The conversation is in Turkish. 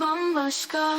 bambaşka